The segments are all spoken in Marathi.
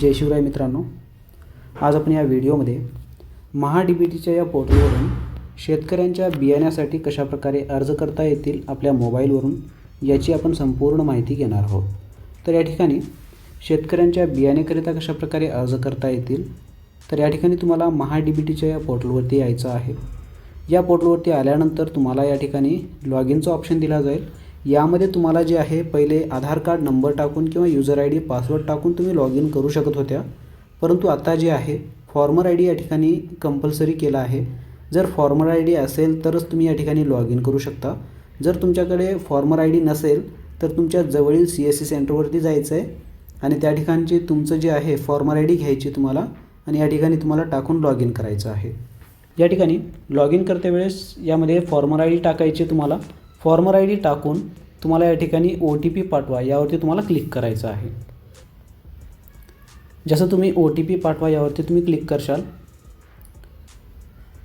जय शिवराय मित्रांनो. आज आपण या व्हिडिओमध्ये महा डी बी टीच्या या पोर्टलवरून शेतकऱ्यांच्या बियाण्यासाठी कशाप्रकारे अर्ज करता येतील आपल्या मोबाईलवरून याची आपण संपूर्ण माहिती घेणार आहोत. तर या ठिकाणी शेतकऱ्यांच्या बियाण्याकरिता कशाप्रकारे अर्ज करता येतील तर या ठिकाणी तुम्हाला महा डी बी टीच्या या पोर्टलवरती यायचं आहे. या पोर्टलवरती आल्यानंतर तुम्हाला या ठिकाणी लॉग इनचं ऑप्शन दिला जाईल. यामध्ये तुम्हाला जे आहे पहिले आधार कार्ड नंबर टाकून किंवा युजर आय डी पासवर्ड टाकून तुम्ही लॉग इन करू शकत होत्या. परंतु आता जे आहे फॉर्मर आय डी या ठिकाणी कंपल्सरी केला आहे. जर फॉर्मर आय डी असेल तरच तुम्ही या ठिकाणी लॉग इन करू शकता. जर तुमच्याकडे फॉर्मर आय डी नसेल तर तुमच्या जवळील सी एस सी सेंटरवरती जायचं आहे आणि त्या ठिकाणची तुमचं जे आहे फॉर्मर आय डी घ्यायची तुम्हाला आणि या ठिकाणी तुम्हाला टाकून लॉग इन करायचं आहे. या ठिकाणी लॉग इन करते वेळेस यामध्ये फॉर्मर आय डी टाकायची तुम्हाला. फॉर्मर आय डी टाकून तुम्हाला या ठिकाणी ओ टी पी पाठवा यावरती तुम्हाला क्लिक करायचं आहे. जसं तुम्ही ओ टी पी पाठवा यावरती तुम्ही क्लिक करशाल.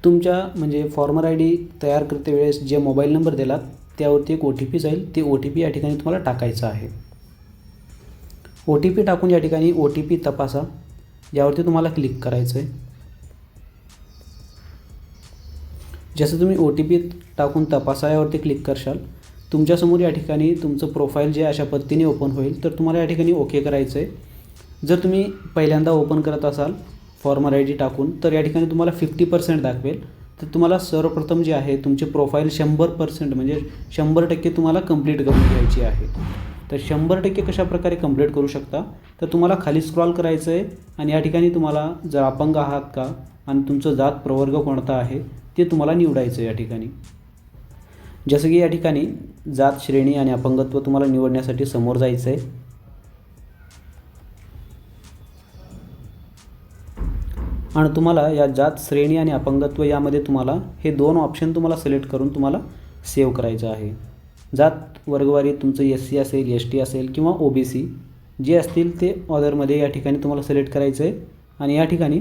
तुमच्या म्हणजे फॉर्मर आय डी तयार करते वेळेस जे मोबाईल नंबर दिलात त्यावरती एक ओ टी पी जाईल. ते ओ टी पी या ठिकाणी तुम्हाला टाकायचं आहे. ओ टी पी टाकून या ठिकाणी ओ टी पी तपासा. यावरती तुम्हाला क्लिक करायचं आहे. जसं तुम्ही ओ टी पी टाकून तपासा यावरती क्लिक करशाल. तुमच्यासमोर या ठिकाणी तुमचं प्रोफाईल जे अशा पद्धतीने ओपन होईल तर तुम्हाला या ठिकाणी ओके करायचं आहे जर तुम्ही पहिल्यांदा ओपन करत असाल फॉर्मर आय डी टाकून तर या ठिकाणी तुम्हाला फिफ्टी पर्सेंट दाखवेल. तर तुम्हाला सर्वप्रथम जे आहे तुमचे प्रोफाईल शंभर पर्सेंट म्हणजे शंभर टक्के तुम्हाला कंप्लीट करून घ्यायची आहे. तर शंभर टक्के कशाप्रकारे कंप्लीट करू शकता? तर तुम्हाला खाली स्क्रॉल करायचं आहे आणि या ठिकाणी तुम्हाला जर अपंग आहात का आणि तुमचं जात प्रवर्ग कोणता आहे ते तुम्हाला निवडायचं आहे या ठिकाणी. जसं की या ठिकाणी जात श्रेणी आणि अपंगत्व तुम्हाला निवडण्यासाठी समोर जायचं आहे आणि तुम्हाला या जात श्रेणी आणि अपंगत्व यामध्ये तुम्हाला हे दोन ऑप्शन तुम्हाला सिलेक्ट करून तुम्हाला सेव्ह करायचं आहे. जात वर्गवारी तुमचं एस सी असेल एस टी असेल किंवा ओ बी सी जे असतील ते ऑर्डरमध्ये या ठिकाणी तुम्हाला सिलेक्ट करायचं आहे आणि या ठिकाणी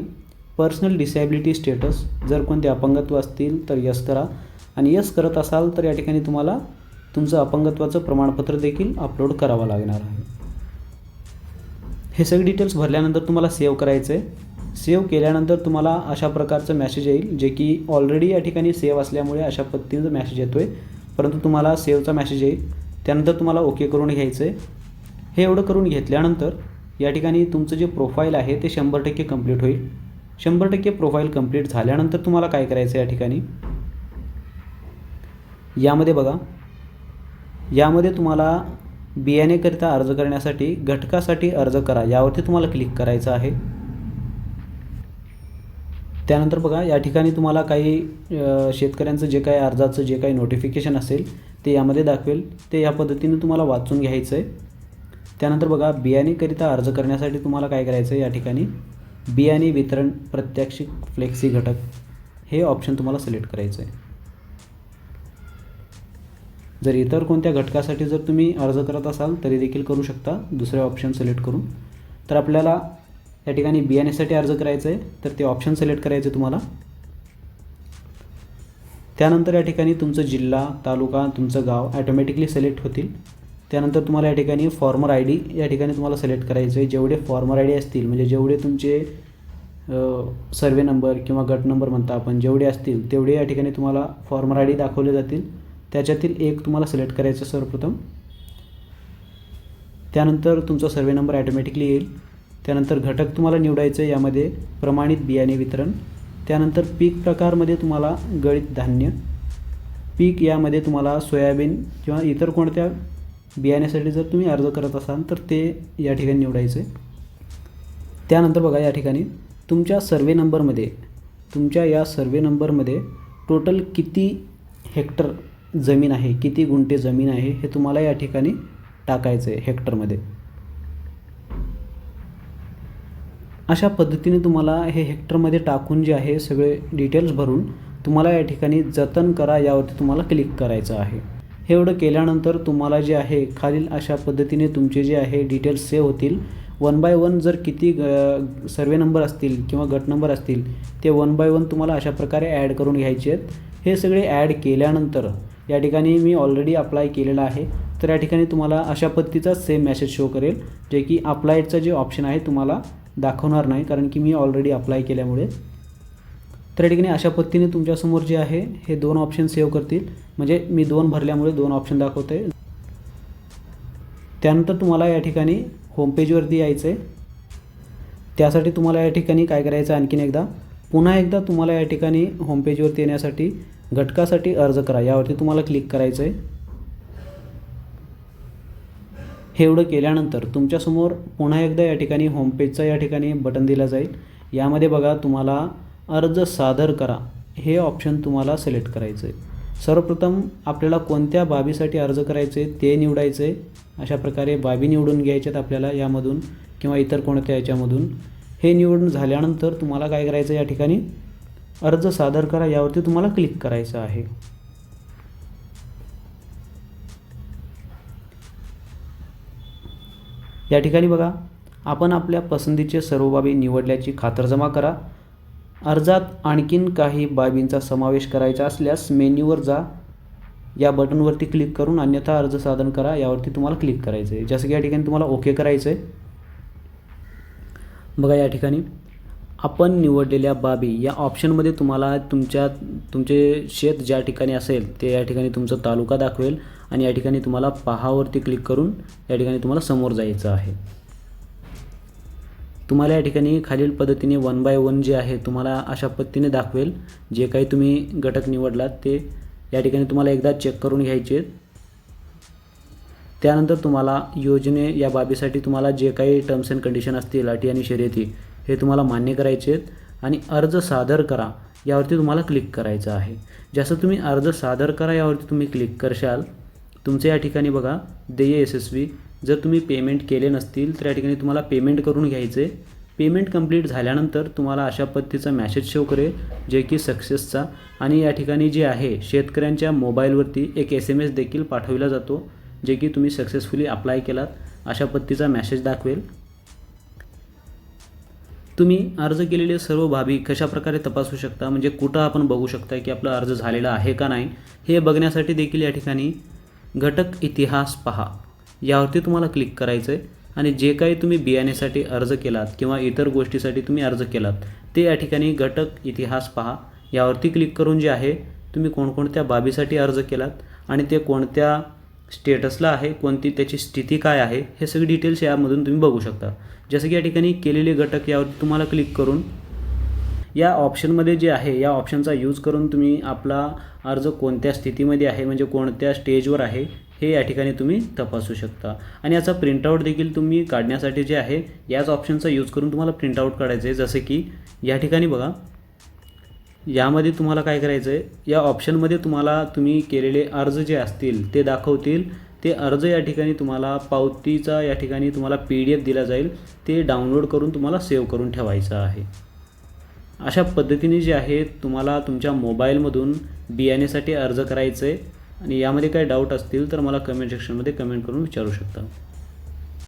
पर्सनल डिसॅबिलिटी स्टेटस जर कोणते अपंगत्व असतील तर यस करा. आणि यस करत असाल तर या ठिकाणी तुम्हाला तुमचं अपंगत्वाचं प्रमाणपत्र देखील अपलोड करावं लागणार आहे. हे सगळे डिटेल्स भरल्यानंतर तुम्हाला सेव्ह करायचं आहे सेव्ह केल्यानंतर तुम्हाला अशा प्रकारचं मॅसेज येईल जे की ऑलरेडी या ठिकाणी सेव्ह असल्यामुळे अशा पद्धतीचं मॅसेज येतो आहे परंतु तुम्हाला सेव्हचा मॅसेज येईल. त्यानंतर तुम्हाला ओके करून घ्यायचं आहे हे एवढं करून घेतल्यानंतर या ठिकाणी तुमचं जे प्रोफाईल आहे ते शंभर टक्के कंप्लीट होईल. शंभर टक्के प्रोफाईल कंप्लीट झाल्यानंतर तुम्हाला काय करायचं आहे या ठिकाणी? यामध्ये बघा यामध्ये तुम्हाला बियाणेकरिता अर्ज करण्यासाठी घटकासाठी अर्ज करा. यावरती तुम्हाला क्लिक करायचं आहे. त्यानंतर बघा या ठिकाणी तुम्हाला काही शेतकऱ्यांचं जे काही अर्जाचं जे काही नोटिफिकेशन असेल ते यामध्ये दाखवेल. ते या पद्धतीने तुम्हाला वाचून घ्यायचं आहे त्यानंतर बघा बियाणेकरिता अर्ज करण्यासाठी तुम्हाला काय करायचं आहे या ठिकाणी? बियाणे वितरण प्रत्याक्षिक फ्लेक्सी घटक हे ऑप्शन तुम्हाला सिलेक्ट करायचं आहे जर इतर कोणत्या घटकासाठी जर तुम्ही अर्ज करत असाल तरी देखील करू शकता. दुसरे ऑप्शन सिलेक्ट करून. तर आपल्याला या ठिकाणी बियाण्यासाठी अर्ज करायचं आहे तर ते ऑप्शन सिलेक्ट करायचं आहे तुम्हाला. त्यानंतर या ठिकाणी तुमचं जिल्हा तालुका तुमचं गाव ॲटोमॅटिकली सिलेक्ट होतील. त्यानंतर तुम्हाला या ठिकाणी फॉर्मर आय डी या ठिकाणी तुम्हाला सिलेक्ट करायचं आहे जेवढे फॉर्मर आय डी असतील म्हणजे जेवढे तुमचे सर्वे नंबर किंवा गट नंबर म्हणता आपण जेवढे असतील तेवढे या ठिकाणी तुम्हाला फॉर्मर आय डी दाखवले जातील. त्याच्यातील एक तुम्हाला सिलेक्ट करायचं सर्वप्रथम. त्यानंतर तुमचा सर्वे नंबर ॲटोमॅटिकली येईल. त्यानंतर घटक तुम्हाला निवडायचं आहे यामध्ये प्रमाणित बियाणे वितरण. त्यानंतर पीक प्रकारमध्ये तुम्हाला गळीत धान्य. पीक यामध्ये तुम्हाला सोयाबीन किंवा इतर कोणत्या बियाण्यासाठी जर तुम्ही अर्ज करत असाल तर ते या ठिकाणी निवडायचं त्यानंतर बघा या ठिकाणी तुमच्या सर्वे नंबरमध्ये तुमच्या या सर्वे नंबरमध्ये टोटल किती हेक्टर जमीन आहे किती गुंठे जमीन आहे हे तुम्हाला या ठिकाणी टाकायचं आहे हेक्टरमध्ये. अशा पद्धतीने तुम्हाला हे हेक्टरमध्ये टाकून जे आहे सगळे डिटेल्स भरून तुम्हाला या ठिकाणी जतन करा यावरती तुम्हाला क्लिक करायचं आहे. हे एवढं केल्यानंतर तुम्हाला जे आहे खालील अशा पद्धतीने तुमचे जे आहे डिटेल्स सेव्ह होतील. वन बाय वन जर किती सर्वे नंबर असतील किंवा गट नंबर असतील ते वन बाय वन तुम्हाला अशा प्रकारे ॲड करून घ्यायचे आहेत. हे सगळे ॲड केल्यानंतर या ठिकाणी मी ऑलरेडी अप्लाय केलेलं आहे. तर या ठिकाणी तुम्हाला अशा पद्धतीचा सेम मेसेज शो करेल जे की अप्लायचं जे ऑप्शन आहे तुम्हाला दाखवणार नाही कारण की मी ऑलरेडी अप्लाय केल्यामुळे. तर या ठिकाणी अशा पद्धतीने तुमच्यासमोर जे आहे हे दोन ऑप्शन सेव्ह करतील. म्हणजे मी दोन भरल्यामुळे दोन ऑप्शन दाखवते. त्यानंतर तुम्हाला या ठिकाणी होमपेजवरती यायचं आहे त्यासाठी तुम्हाला या ठिकाणी काय करायचं आणखीन एकदा. पुन्हा एकदा तुम्हाला या ठिकाणी होमपेजवरती येण्यासाठी घटकासाठी अर्ज करा. यावरती तुम्हाला क्लिक करायचं आहे हे एवढं केल्यानंतर तुमच्यासमोर पुन्हा एकदा या ठिकाणी होमपेजचं या ठिकाणी बटन दिलं जाईल. यामध्ये बघा तुम्हाला अर्ज सादर करा. हे ऑप्शन तुम्हाला सिलेक्ट करायचं आहे सर्वप्रथम आपल्याला कोणत्या बाबीसाठी अर्ज करायचे ते निवडायचं. आहे अशा प्रकारे बाबी निवडून घ्यायच्यात आपल्याला यामधून किंवा इतर कोणत्या याच्यामधून. हे निवडून झाल्यानंतर तुम्हाला काय करायचं या ठिकाणी? अर्ज सादर करा यावरती तुम्हाला क्लिक करायचं आहे. या ठिकाणी बघा आपण आपल्या पसंतीचे सर्व बाबी निवडल्याची खातरजमा करा. अर्जात आणखीन काही बाबींचा समावेश करायचा असल्यास मेन्यूवर जा. या बटनवरती क्लिक करून अन्यथा अर्ज सादर करा यावरती तुम्हाला क्लिक करायचं आहे जसं की या ठिकाणी तुम्हाला ओके करायचं आहे बघा या ठिकाणी. आपण निवडलेल्या बाबी या ऑप्शनमध्ये तुम्हाला तुमच्या तुमचे शेत ज्या ठिकाणी असेल ते या ठिकाणी तुमचा तालुका दाखवेल आणि या ठिकाणी तुम्हाला पहावरती क्लिक करून या ठिकाणी तुम्हाला समोर जायचं आहे. तुम्हाला या ठिकाणी खालील पद्धतीने वन बाय वन जे आहे तुम्हाला अशा पद्धतीने दाखवेल. जे काही तुम्ही घटक निवडलात ते या ठिकाणी तुम्हाला एकदा चेक करून घ्यायचे. त्यानंतर तुम्हाला योजने या बाबीसाठी तुम्हाला जे काही टर्म्स अँड कंडिशन असतील अटी आणि शर्यती हे तुम्हाला मान्य करायचे आहेत. आणि अर्ज सादर करा यावरती तुम्हाला क्लिक करायचं आहे. जसं तुम्ही अर्ज सादर करा यावरती तुम्ही क्लिक करशाल. तुमचं या ठिकाणी बघा देय यशस्वी. जर तुम्ही पेमेंट केले नसतील तर या ठिकाणी तुम्हाला पेमेंट करून घ्यायचे. पेमेंट कंप्लीट झाल्यानंतर तुम्हाला अशा पद्धतीचा मॅसेज शो करेल जे की सक्सेसचा आणि या ठिकाणी जे आहे शेतकऱ्यांच्या मोबाईलवरती एक एस एम एस देखील पाठविला जातो जे की तुम्ही सक्सेसफुली अप्लाय केलात. अशा पद्धतीचा मॅसेज दाखवेल. तुम्ही अर्ज केलेले सर्व बाबी कशाप्रकारे तपासू शकता? म्हणजे कुठं आपण बघू शकता की आपला अर्ज झालेला आहे का नाही? हे बघण्यासाठी देखील या ठिकाणी घटक इतिहास पहा. यावरती तुम्हाला क्लिक करायचं आहे आणि जे काही तुम्ही बियाण्यासाठी अर्ज केलात किंवा इतर गोष्टीसाठी तुम्ही अर्ज केलात ते या ठिकाणी घटक इतिहास पहा. यावरती क्लिक करून जे आहे तुम्ही कोणकोणत्या बाबीसाठी अर्ज केलात आणि ते कोणत्या स्टेटसला आहे कोणती त्याची स्थिती काय आहे हे सगळे डिटेल्स यामधून तुम्ही बघू शकता. जसं की या ठिकाणी केलेले घटक यावरती तुम्हाला क्लिक करून या ऑप्शनमध्ये जे आहे या ऑप्शनचा यूज करून तुम्ही आपला अर्ज कोणत्या स्थितीमध्ये आहे म्हणजे कोणत्या स्टेजवर आहे हे या ठिकाणी तुम्ही तपासू शकता. आणि याचा प्रिंटआउट देखील तुम्ही काढण्यासाठी जे आहे याच ऑप्शनचा यूज करून तुम्हाला प्रिंटआउट काढायचं आहे जसं की या ठिकाणी बघा यामध्ये तुम्हाला काय करायचं आहे या ऑप्शनमध्ये तुम्हाला तुम्ही केलेले अर्ज जे असतील ते दाखवतील. ते अर्ज या ठिकाणी तुम्हाला पावतीचा या ठिकाणी तुम्हाला पी डी एफ दिला जाईल. ते डाउनलोड करून तुम्हाला सेव्ह करून ठेवायचं आहे. अशा पद्धतीने जे आहे तुम्हाला तुमच्या मोबाईलमधून बियाणेसाठी अर्ज करायचं आहे आणि यामध्ये काही डाऊट असतील तर मला कमेंट सेक्शनमध्ये कमेंट करून विचारू शकता.